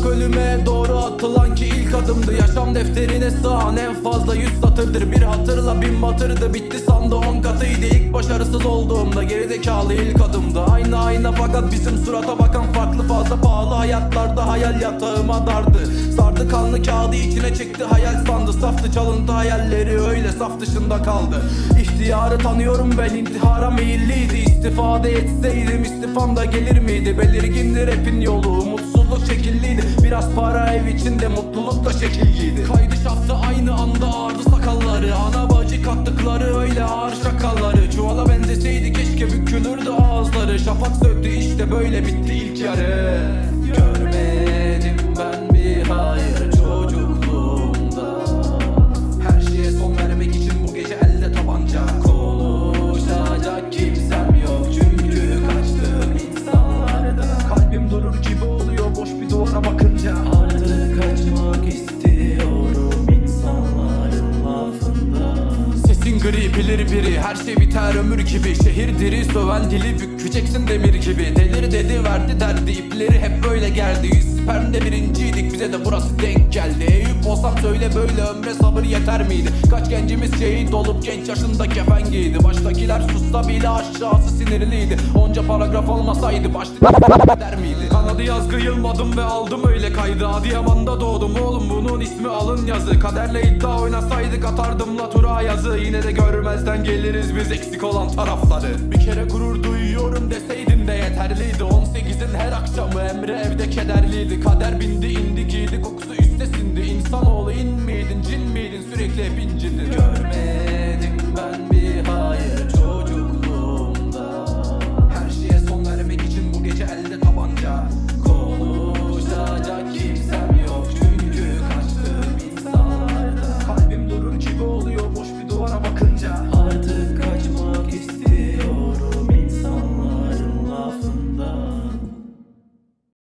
Yaşamak ölüme doğru atılan ki ilk adımdı. Yaşam defterine sığan en fazla yüz satırdır. Bir hatırla bin batırdı. Bitti sandı on katıydı. İlk başarısız olduğumda gerizekalı ilk adımdı. Aynı ayna fakat bizim surata bakan farklı fazla pahalı hayatlarda hayal yatağıma dardı. Sardı kanlı kağıdı içine çekti hayal sandı. Saftı çalıntı hayalleri öyle saf dışında kaldı. İhtiyarı tanıyorum ben intihara meyilliydi. İstifade etseydim istifam da gelir miydi? Belirgindir rapin yolu mutsuzluk şekilliydi. Biraz para ev içinde mutluluk da şekilliydi. Kaydı şaftı aynı anda ağırdı sakalları. Ana bacı kattıkları öyle ağır şakaları. Çuvala benzeseydi keşke bükülürdü ağızları. Şafak söktü işte böyle bitti ilk yarı. Görmedim gri bilir biri. Her şey biter ömür gibi. Şehir diri söven dili bükeceksin demir gibi. Delir dedi verdi derdi. İpleri hep böyle geldi. Yüz spermde birinciydik bize de burası denk geldi. Eyüp olsam söyle böyle ömre sabır yeter miydi? Kaç gencimiz şehit olup genç yaşında kefen giydi Baştakiler sussa bile aşağısı sinirliydi. Onca paragraf olmasaydı başlık der miydi? Kanadı yazgı yılmadım ve aldım öyle kaydı. Adıyaman'da doğdum oğlum bunun ismi alın yazı. Kaderle iddia oynasaydık atardım la tura yazı. Yine de görmezden geliriz biz eksik olan tarafları. Bir kere gurur duyuyorum deseydin de yeterliydi. 18'in her akşamı Emre evde kederliydi. Kader bindi indi giydi Ciddi görme